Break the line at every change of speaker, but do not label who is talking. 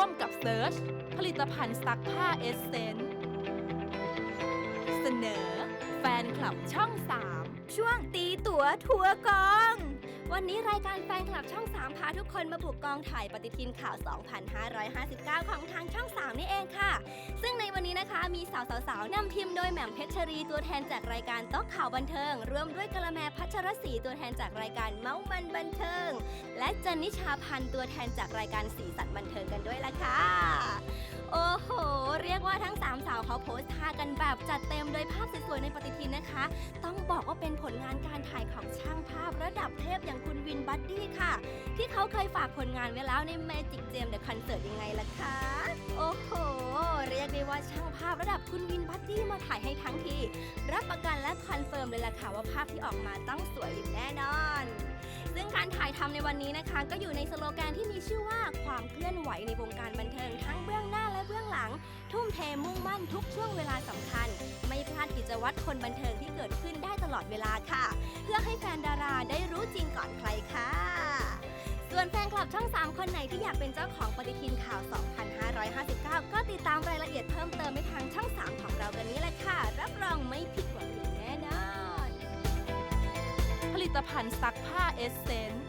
ร่วมกับเซิร์ชผลิตภัณฑ์ซักผ้าเอสเซนเสนอ แฟนคลับช่อง 3
ช่วงตีตั๋วทัวร์กอง วันนี้รายการแฟนคลับช่อง 3 พาทุกคนมาบุกกองถ่ายปฏิทินข่าว 2559 ของทางช่อง 3 นี่เองค่ะ ซึ่งในวันนี้นะคะมีสาวๆๆนำทีมโดยแหม่มเพชรชรีตัวแทนจากรายการต๊อกข่าวบันเทิง ร่วมด้วยกะละแมพัชรศรีตัวแทนจากรายการเมาส์มันบันเทิง และจันนิชาพันธ์ตัวแทนจากรายการสีสันบันเทิงกันด้วยาทั้งสามสาวเขาโพสท่ากันแบบจัดเต็มโดยภาพสวยๆในปฏิทินนะคะ ต้องบอกว่าเป็นผลงานการถ่ายของช่างภาพระดับเทพอย่างคุณวินบัดดี้ค่ะ ที่เขาเคยฝากผลงานไว้แล้วใน Magic Jam The Concert ยังไงล่ะคะ โอ้โห เรียกได้ว่าช่างภาพระดับคุณวินบัดดี้มาถ่ายให้ทั้งที รับประกันและคอนเฟิร์มเลยล่ะค่ะว่าภาพที่ออกมาต้องสวยอย่างแน่นอนซึ่งการถ่ายทำในวันนี้นะคะ ก็อยู่ในสโลแกนที่มีชื่อว่าความเคลื่อนไหวในวงการบันเทิงทั้งเบื้อง มุ่งมั่นทุกช่วงเวลาสำคัญ ไม่พลาดกิจวัตรคนบันเทิงที่เกิดขึ้นได้ตลอดเวลาค่ะ เพื่อให้แฟนดาราได้รู้จริงก่อนใครค่ะ ส่วนแฟนคลับช่อง 3 คนไหนที่อยากเป็นเจ้าของปฏิทินข่าว 2559 ก็ติดตามรายละเอียดเพิ่มเติมไปทางช่อง 3 ของเรากันนี้แหละค่ะ รับรองไม่ผิดหวังอย่างแน่นอน
ผลิตภัณฑ์ซักผ้าเอสเซนส์